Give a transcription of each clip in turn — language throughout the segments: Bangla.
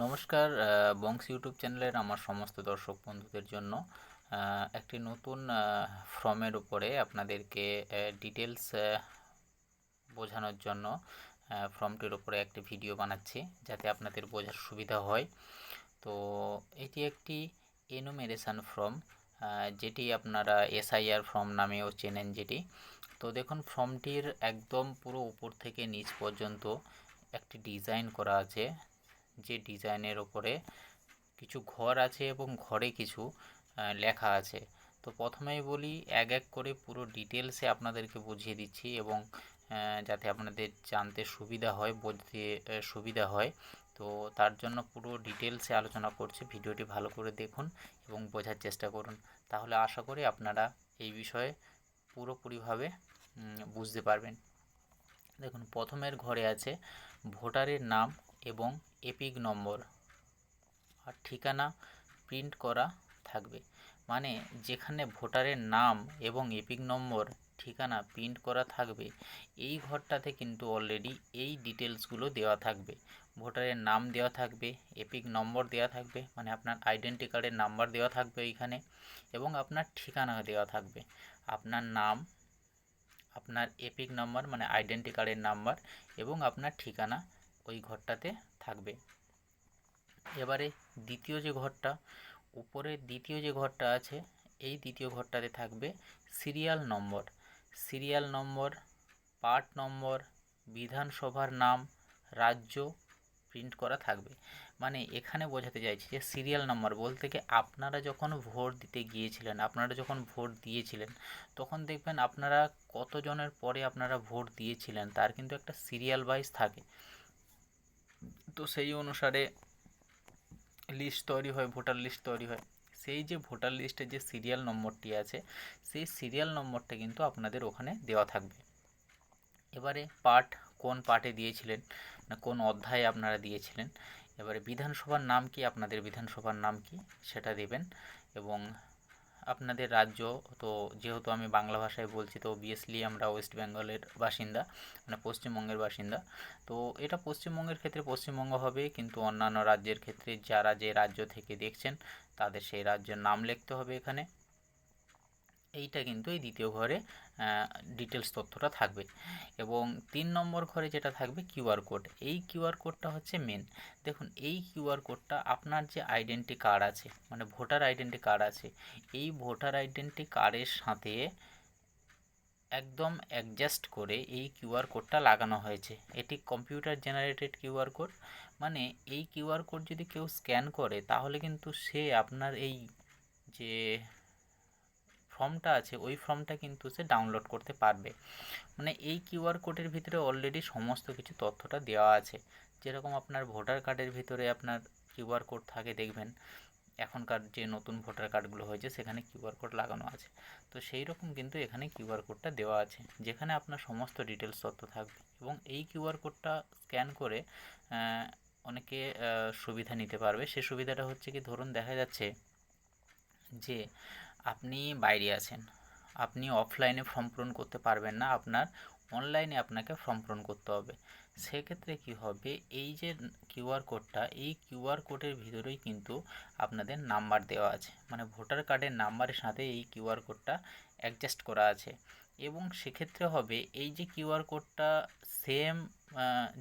নমস্কার বংশ ইউটিউব চ্যানেলের আমার সমস্ত দর্শক বন্ধুদের জন্য একটি নতুন ফর্মের উপরে আপনাদেরকে ডিটেলস বোঝানোর জন্য ফর্মটির উপরে একটি ভিডিও বানাচ্ছি যাতে আপনাদের বোঝার সুবিধা হয়। তো এটি একটি এনুমেরেশান ফর্ম যেটি আপনারা এসআইআর ফর্ম নামেও চেনেন যেটি। তো দেখুন, ফর্মটির একদম পুরো উপর থেকে নিচ পর্যন্ত একটি ডিজাইন করা আছে। যে ডিজাইনের ওপরে কিছু ঘর আছে এবং ঘরে কিছু লেখা আছে। তো প্রথমেই বলি, এক এক করে পুরো ডিটেলসে আপনাদেরকে বুঝিয়ে দিচ্ছি এবং যাতে আপনাদের জানতে সুবিধা হয়, বুঝতে সুবিধা হয়। তো তার জন্য পুরো ডিটেলসে আলোচনা করছি। ভিডিওটি ভালো করে দেখুন এবং বোঝার চেষ্টা করুন। তাহলে আশা করি আপনারা এই বিষয়ে পুরোপুরিভাবে বুঝতে পারবেন। দেখুন, প্রথমের ঘরে আছে ভোটারের নাম এবং এপিক নম্বর। আর ঠিকানা প্রিন্ট করা থাকবে। মানে যেখানে ভোটারের নাম এবং এপিক নম্বর ঠিকানা প্রিন্ট করা থাকবে, এই ঘরটাতে কিন্তু অলরেডি এই ডিটেলসগুলো দেওয়া থাকবে। ভোটারের নাম দেওয়া থাকবে, এপিক নম্বর দেওয়া থাকবে মানে আপনার আইডেন্টি কার্ডের নাম্বার দেওয়া থাকবে এইখানে এবং আপনার ঠিকানা দেওয়া থাকবে। আপনার নাম, আপনার এপিক নাম্বার মানে আইডেন্টি কার্ডের নাম্বার এবং আপনার ঠিকানা ওই ঘরটাতে থাকবে। এবারে দ্বিতীয় যে ঘরটা, উপরে দ্বিতীয় যে ঘরটা আছে, এই দ্বিতীয় ঘরটাতে থাকবে serial number. Serial number, part number, বিধানসভার নাম, রাজ্য প্রিন্ট করা থাকবে। মানে এখানে বোঝাতে চাইছি যে সিরিয়াল নাম্বার বলতে কি আপনারা যখন ভোট দিতে গিয়েছিলেন, আপনারা যখন ভোট দিয়েছিলেন, তখন দেখবেন আপনারা কতজনের পরে আপনারা ভোট দিয়েছিলেন, তার কিন্তু একটা সিরিয়াল ওয়াইজ থাকে। তো সেই অনুসারে লিস্ট তৈরি হয় ভোটার লিস্ট তৈরি হয়। সেই যে ভোটার লিস্টের যে সিরিয়াল নম্বরটি আছে, সেই সিরিয়াল নম্বরটা কিন্তু আপনাদের ওখানে দেওয়া থাকবে। এবারে পার্ট কোন পার্টে দিয়েছিলেন, না কোন অধ্যায়ে আপনারা দিয়েছিলেন, এবারে বিধানসভার নাম কি, আপনাদের বিধানসভার নাম কি, সেটা দেবেন এবং আপনাদের রাজ্য, তো যেহেতু আমি বাংলা ভাষায় বলছি, তো অবভিয়াসলি আমরা ওয়েস্ট বেঙ্গলের বাসিন্দা মানে পশ্চিমবঙ্গের বাসিন্দা। তো এটা পশ্চিমবঙ্গের ক্ষেত্রে পশ্চিমবঙ্গ হবে, কিন্তু অন্যান্য রাজ্যের ক্ষেত্রে যারা যে রাজ্য থেকে দেখছেন, তাদের সেই রাজ্যের নাম লিখতে হবে এখানে। এইটা কিন্তু এই দ্বিতীয় ঘরে ডিটেলস তথ্যটা থাকবে। এবং তিন নম্বর ঘরে যেটা থাকবে কিউআর কোড এই কিউআর কোডটা হচ্ছে মেন দেখুন, এই কিউআর কোডটা আপনার যে আইডেন্টি কার্ড আছে মানে ভোটার আইডেন্টি কার্ড আছে, এই ভোটার আইডেন্টি কার্ডের সাথে একদম অ্যাডজাস্ট করে এই কিউআর কোডটা লাগানো হয়েছে। এটি কম্পিউটার জেনারেটেড কিউআর কোড মানে এই কিউআর কোড যদি কেউ স্ক্যান করে, তাহলে কিন্তু সে আপনার এই যে ফর্মটা আছে, ওই ফর্মটা কিন্তু সে ডাউনলোড করতে পারবে। মানে এই কিউআর কোডের ভিতরে অলরেডি সমস্ত কিছু তথ্যটা দেওয়া আছে। যেরকম আপনার ভোটার কার্ডের ভিতরে আপনার কিউআর কোড থাকে, দেখবেন। এখনকার যে নতুন ভোটার কার্ডগুলো হয়েছে, সেখানে কিউআর কোড লাগানো আছে। তো সেই রকম কিন্তু এখানে কিউআর কোডটা দেওয়া আছে, যেখানে আপনার সমস্ত ডিটেলস তথ্য থাকবে। এবং এই কিউআর কোডটা স্ক্যান করে অনেকে সুবিধা নিতে পারবে। সে সুবিধাটা হচ্ছে কি, ধরুন দেখা যাচ্ছে যে আপনি বাইরে আছেন। আপনি অফলাইনে ফর্ম পূরণ করতে পারবেন না, আপনার অনলাইনে আপনাকে ফর্ম পূরণ করতে হবে। সেক্ষেত্রে কি হবে? এই যে কিউআর কোডটা এই কিউআর কোডের ভিতরেই কিন্তু আপনাদের নাম্বার দেওয়া আছে। মানে ভোটার কার্ডের নাম্বারের সাথে এই কিউআর কোডটা অ্যাডজাস্ট করা আছে। এবং সেক্ষেত্রে হবে, এই যে কিউআর কোডটা সেম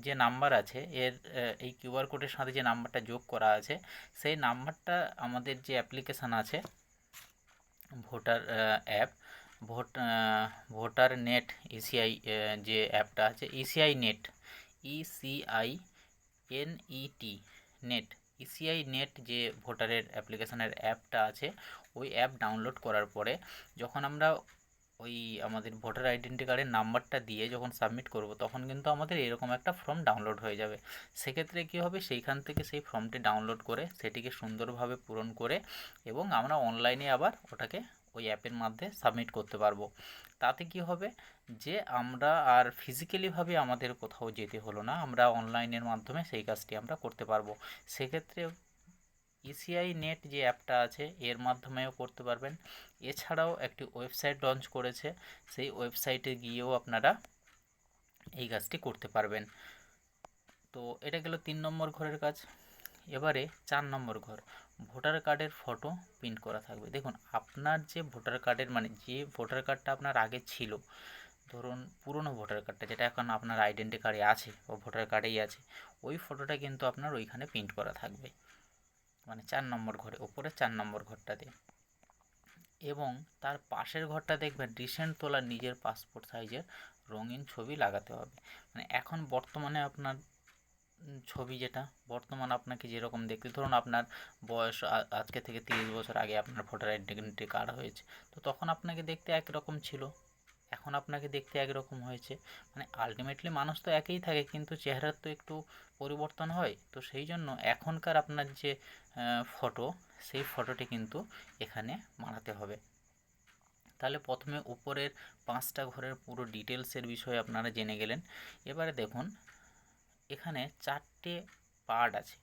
যে নাম্বার আছে, এর এই কিউআর কোডের সাথে যে নাম্বারটা যোগ করা আছে, সেই নাম্বারটা আমাদের যে অ্যাপ্লিকেশান আছে voter app. Vote voter net ECI যে অ্যাপটা আছে ECI net ECI NET net. ECI net যে ভোটারের অ্যাপ্লিকেশানের অ্যাপটা আছে, ওই অ্যাপ ডাউনলোড করার পরে যখন আমরা ওই আমাদের ভোটার আইডেন্টি কার্ডের নাম্বারটা দিয়ে যখন সাবমিট করব, তখন কিন্তু আমাদের এরকম একটা ফর্ম ডাউনলোড হয়ে যাবে। সেক্ষেত্রে কী হবে? সেইখান থেকে সেই ফর্মটি ডাউনলোড করে, সেটিকে সুন্দরভাবে পূরণ করে এবং আমরা অনলাইনে আবার ওটাকে ওই অ্যাপের মধ্যে সাবমিট করতে পারব। তাতে কি হবে? যে আমরা আর ফিজিক্যালিভাবে আমাদের কোথাও যেতে হলো না, আমরা অনলাইনের মাধ্যমে সেই কাজটি আমরা করতে পারব। সেক্ষেত্রে ইসিআই নেট যে অ্যাপটা আছে, এর মাধ্যমেও করতে পারবেন। এছাড়াও একটি ওয়েবসাইট লঞ্চ করেছে, সেই ওয়েবসাইটে গিয়েও আপনারা এই কাজটি করতে পারবেন। তো এটা গেল তিন নম্বর ঘরের কাজ। এবারে চার নম্বর ঘর, ভোটার কার্ডের ফটো প্রিন্ট করা থাকবে। দেখুন, আপনার যে ভোটার কার্ডের মানে যে ভোটার কার্ডটা আপনার আগে ছিল, ধরুন পুরনো ভোটার কার্ডটা, যেটা এখন আপনার আইডেন্টি কার্ডে আছে বা ভোটার কার্ডেই আছে, ওই ফটোটা কিন্তু আপনার ওইখানে প্রিন্ট করা থাকবে। মানে চার নম্বর ঘরে ওপরে চার নম্বর ঘরটাতে এবং তার পাশের ঘরটা দেখবেন রিসেন্ট তোলা নিজের পাসপোর্ট সাইজের রঙিন ছবি লাগাতে হবে। মানে এখন বর্তমানে আপনার ছবি যেটা, বর্তমান আপনাকে যেরকম দেখতে, ধরুন আপনার বয়স আজকে থেকে তিরিশ বছর আগে আপনার ভোটার আইডেন্টি কার্ড হয়েছে। তো তখন আপনাকে দেখতে একরকম ছিল। এখন আপনাকে দেখতে একরকম হয়েছে। মানে আলটিমেটলি মানুষ তো একই থাকে, কিন্তু চেহারার তো একটু পরিবর্তন হয়। তো সেই জন্য এখনকার আপনার যে ফটো সেই ফটোটি কিন্তু এখানে মারাতে হবে। তাহলে প্রথমে উপরের পাঁচটা ঘরের পুরো ডিটেলসের বিষয়ে আপনারা জেনে গেলেন। এবারে দেখুন, এখানে চারটে পার্ট আছে।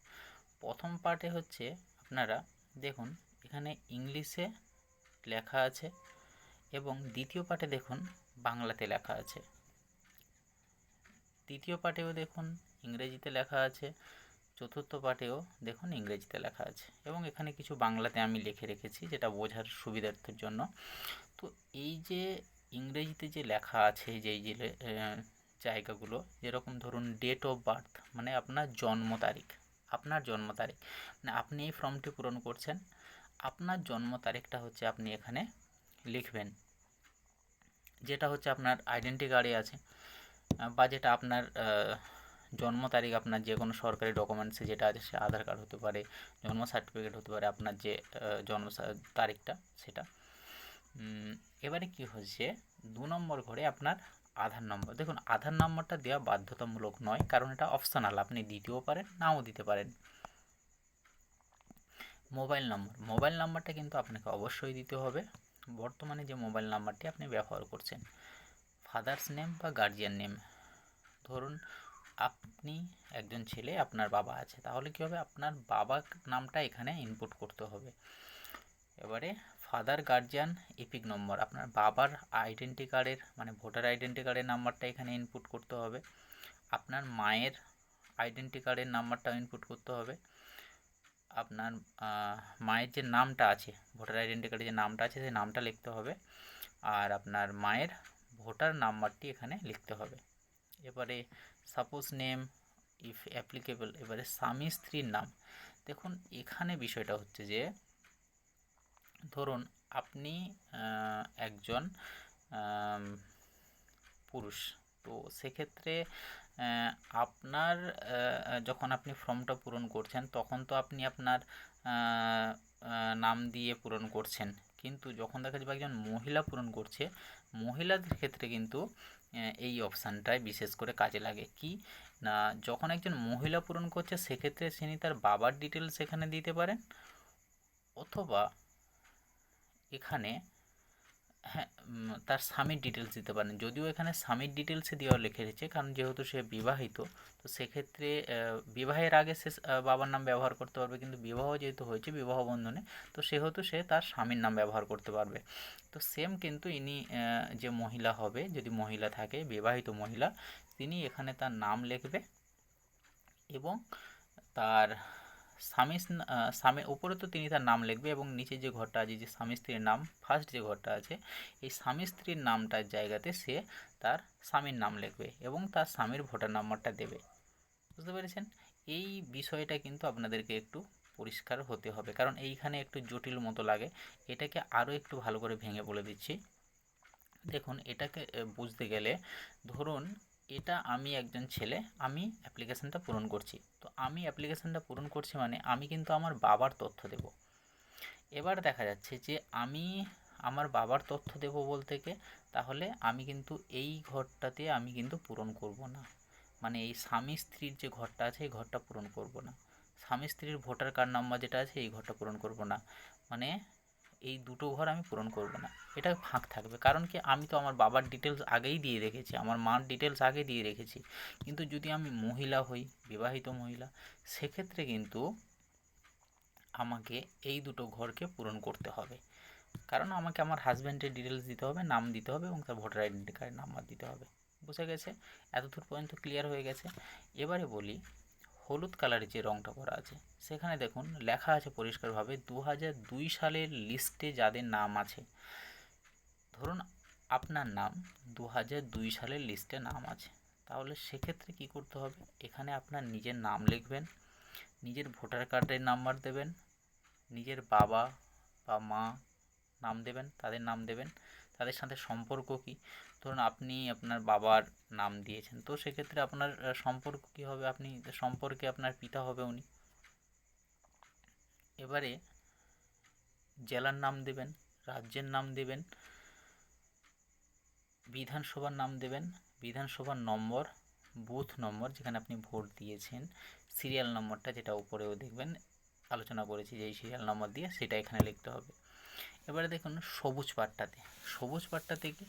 প্রথম পার্টে হচ্ছে, আপনারা দেখুন, এখানে ইংলিশে লেখা আছে এবং দ্বিতীয় পার্টে দেখুন বাংলাতে লেখা আছে। তৃতীয় পার্টেও দেখুন ইংরেজিতে লেখা আছে। চতুর্থ পার্টেও দেখুন ইংরেজিতে লেখা আছে। এবং এখানে কিছু বাংলাতে আমি লিখে রেখেছি, যেটা বোঝার সুবিধার্থের জন্য। তো এই যে ইংরেজিতে যে লেখা আছে যেই যে জায়গাগুলো, যেরকম ধরুন ডেট অফ বার্থ মানে আপনার জন্ম তারিখ, আপনার জন্ম তারিখ মানে আপনি এই ফর্মটি পূরণ করছেন, আপনার জন্ম তারিখটা হচ্ছে আপনি এখানে লিখবেন। যেটা হচ্ছে আপনার আইডেন্টি কার্ডে আছে বা যেটা আপনার জন্ম তারিখ আপনার যে কোনো সরকারি ডকুমেন্টসে যেটা আছে, সে আধার কার্ড হতে পারে, জন্ম সার্টিফিকেট হতে পারে, আপনার যে জন্ম তারিখটা, সেটা। এবারে কি হচ্ছে, দু নম্বর ঘরে আপনার আধার নম্বর দেখুন, আধার নম্বরটা দেওয়া বাধ্যতামূলক নয়, কারণ এটা অপশনাল আপনি দিতেও পারেন, নাও দিতে পারেন। মোবাইল নম্বর মোবাইল নাম্বারটা কিন্তু আপনাকে অবশ্যই দিতে হবে। বর্তমানে যে মোবাইল নাম্বারটি আপনি ব্যবহার করছেন ফাদার্স নেম বা গার্জিয়ান নেম ধরুন আপনি একজন ছেলে, আপনার বাবা আছে, তাহলে কী হবে আপনার বাবার নামটা এখানে ইনপুট করতে হবে? এবারে ফাদার গার্জিয়ান এপিক নম্বর আপনার বাবার আইডেন্টি কার্ডের মানে ভোটার আইডেন্টি কার্ডের নাম্বারটা এখানে ইনপুট করতে হবে, আপনার মায়ের আইডেন্টি কার্ডের নাম্বারটাও ইনপুট করতে হবে আপনার মায়ের যে নামটা আছে, ভোটার আইডেন্টি কার্ডে যে নামটা আছে, সেই নামটা লিখতে হবে। আর আপনার মায়ের ভোটার নাম্বারটি এখানে লিখতে হবে। এবারে সাপোজ নেম ইফ অ্যাপ্লিকেবল এবারে স্বামী, স্ত্রীর নাম। দেখুন, এখানে বিষয়টা হচ্ছে যে, ধরুন আপনি একজন পুরুষ। তো সেক্ষেত্রে আপনার যখন আপনি ফর্মটা পূরণ করছেন, তখন তো আপনি আপনার নাম দিয়ে পূরণ করছেন। কিন্তু যখন দেখা যাবে একজন মহিলা পূরণ করছে, মহিলাদের ক্ষেত্রে কিন্তু এই অপশানটাই বিশেষ করে কাজে লাগে। কি? না, যখন একজন মহিলা পূরণ করছে, সেক্ষেত্রে তিনি তার বাবার ডিটেলস এখানে দিতে পারেন, অথবা এখানে হ্যাঁ তার স্বামীর ডিটেলস দিতে পারেন। যদিও এখানে স্বামীর ডিটেলসে দেওয়া লিখে রেখেছে কারণ যেহেতু সে বিবাহিত, তো সেক্ষেত্রে বিবাহের আগে সে বাবার নাম ব্যবহার করতে পারবে, কিন্তু বিবাহ যেহেতু হয়েছে, বিবাহ বন্ধনে, তো সেহেতু সে তার স্বামীর নাম ব্যবহার করতে পারবে। তো সেম কিন্তু ইনি যে মহিলা হবে, যদি মহিলা থাকে, বিবাহিত মহিলা, তিনি এখানে তার নাম লিখবে এবং তার স্বামী স্বামী উপরে তো তিনি তার নাম লিখবে এবং নিচে যে ঘরটা আছে, যে স্বামী স্ত্রীর নাম ফার্স্ট যে ঘরটা আছে, এই স্বামী স্ত্রীর নামটার জায়গাতে সে তার স্বামীর নাম লিখবে এবং তার স্বামীর ভোটার নাম্বারটা দেবে। বুঝতে পেরেছেন? এই বিষয়টা কিন্তু আপনাদেরকে একটু পরিষ্কার হতে হবে, কারণ এইখানে একটু জটিল মতো লাগে। এটাকে আরও একটু ভালো করে ভেঙে বলে দিচ্ছি। দেখুন, এটাকে বুঝতে গেলে ধরুন এটা আমি একজন ছেলে, আমি অ্যাপ্লিকেশানটা পূরণ করছি। তো আমি অ্যাপ্লিকেশানটা পূরণ করছি মানে আমি কিন্তু আমার বাবার তথ্য দেব। এবার দেখা যাচ্ছে যে আমি আমার বাবার তথ্য দেব বলতে কে তাহলে আমি কিন্তু এই ঘরটাতে আমি কিন্তু পূরণ করব না। মানে এই স্বামী স্ত্রীর যে ঘরটা আছে, এই ঘরটা পূরণ করব না। স্বামী স্ত্রীর ভোটার কার্ড নাম্বার যেটা আছে, এই ঘরটা পূরণ করব না। মানে এই দুটো ঘর আমি পূরণ করব না। এটা ফাঁক থাকবে। কারণ কি, আমি তো আমার বাবার ডিটেলস আগেই দিয়ে রেখেছি, আমার মার ডিটেলস আগে দিয়ে রেখেছি। কিন্তু যদি আমি মহিলা হই, বিবাহিত মহিলা, সেক্ষেত্রে কিন্তু আমাকে এই দুটো ঘরকে পূরণ করতে হবে। কারণ আমাকে আমার হাজব্যান্ডের ডিটেলস দিতে হবে, নাম দিতে হবে এবং তার ভোটার আইডেন্টি কার্ডের নাম্বার দিতে হবে। বুঝে গেছে? এতদূর পর্যন্ত ক্লিয়ার হয়ে গেছে। এবারে বলি হলুদ কালারের যে রঙটা করা আছে, সেখানে দেখুন লেখা আছে পরিষ্কারভাবে দু হাজার দুই সালের লিস্টে যাদের নাম আছে। ধরুন আপনার নাম দু হাজার দুই সালের লিস্টে নাম আছে। তাহলে সেক্ষেত্রে কী করতে হবে? এখানে আপনার নিজের নাম লিখবেন, নিজের ভোটার কার্ডের নাম্বার দেবেন, নিজের বাবা বা মা নাম দেবেন, তাদের নাম দেবেন, তাদের সাথে সম্পর্ক কী? ধরুন আপনি আপনার বাবার নাম দিয়েছেন, তো সেক্ষেত্রে আপনার সম্পর্ক কী হবে? আপনি সম্পর্কে আপনার পিতা হবে উনি। এবারে জেলার নাম দেবেন, রাজ্যের নাম দেবেন, বিধানসভার নাম দেবেন, বিধানসভার নম্বর, বুথ নম্বর যেখানে আপনি ভোট দিয়েছেন, সিরিয়াল নম্বরটা যেটা উপরেও দেখবেন, আলোচনা করেছি যে এই সিরিয়াল নম্বর দিয়ে সেটা এখানে লিখতে হবে। এবারে দেখুন সবুজ পাট্টাতে সবুজ পাট্টাতে কি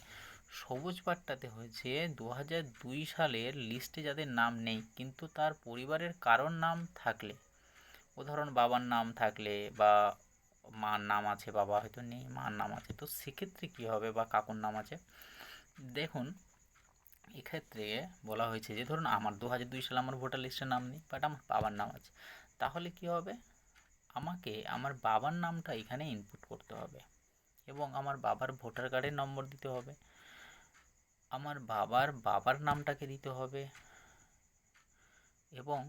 সবুজ পাট্টাতে হয়েছে দু দুই সালের লিস্টে যাদের নাম নেই, কিন্তু তার পরিবারের কারোর নাম থাকলে। উদাহরণ বাবার নাম থাকলে বা মার নাম আছে, বাবা হয়তো নেই, মার নাম আছে, তো সেক্ষেত্রে কী হবে বা কাকুর নাম আছে? দেখুন, এক্ষেত্রে বলা হয়েছে যে, ধরুন আমার দু হাজার দুই সালে আমার ভোটার লিস্টে নাম নেই বাট আমার বাবার নাম আছে। তাহলে কী হবে? আমাকে, আমার বাবার নামটা এখানে ইনপুট করতে হবে এবং আমার বাবার ভোটার কার্ডের নম্বর দিতে হবে। আমার বাবার বাবার নামটাকে দিতে হবে এবং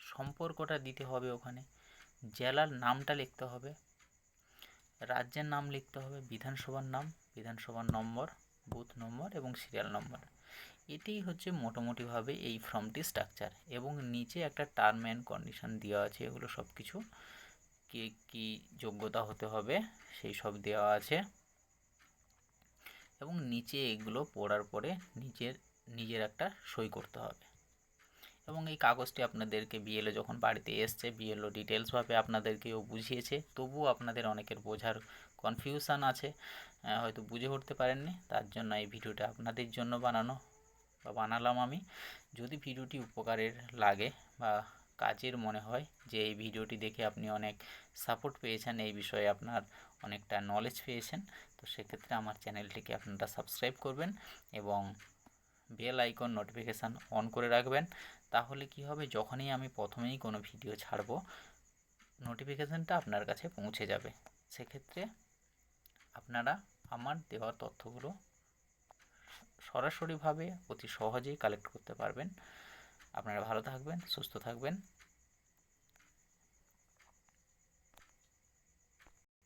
সম্পর্কটা দিতে হবে ওখানে। জেলার নামটা লিখতে হবে, রাজ্যের নাম লিখতে হবে, বিধানসভার নাম, বিধানসভার নম্বর, বুথ নম্বর এবং সিরিয়াল নম্বর। এটাই হচ্ছে মোটামুটিভাবে এই ফর্মটি স্ট্রাকচার এবং নিচে একটা টার্ম অ্যান্ড কন্ডিশন দেওয়া আছে, এগুলো সব কিছু কে কী যোগ্যতা হতে হবে সেই সব দেওয়া আছে। এবং নিচে এগুলো পড়ার পরে নিজের নিজের একটা সই করতে হবে। এবং এই কাগজটি আপনাদেরকে বিএলও যখন বাড়িতে এসছে বিএলও ডিটেলসভাবে আপনাদেরকেও বুঝিয়েছে, তবুও আপনাদের অনেকের বোঝার কনফিউশন আছে। হয়তো বুঝে উঠতে পারেননি, তার জন্য এই ভিডিওটা আপনাদের জন্য বানানো বা বানালাম আমি। যদি ভিডিওটি উপকারের লাগে বা কাজের মনে হয় যে এই ভিডিওটি দেখে আপনি অনেক সাপোর্ট পেয়েছেন, এই বিষয়ে আপনার অনেকটা নলেজ পেয়েছেন। তো সেক্ষেত্রে আমার চ্যানেলটিকে আপনারা সাবস্ক্রাইব করবেন এবং বেল আইকন নোটিফিকেশান অন করে রাখবেন। তাহলে কি হবে? যখনই আমি প্রথমেই কোনো ভিডিও ছাড়বো নোটিফিকেশানটা আপনার কাছে পৌঁছে যাবে। সেক্ষেত্রে আপনারা আমার দেওয়া তথ্যগুলো সরাসরিভাবে অতি সহজেই কালেক্ট করতে পারবেন। আপনারা ভালো থাকবেন, সুস্থ থাকবেন।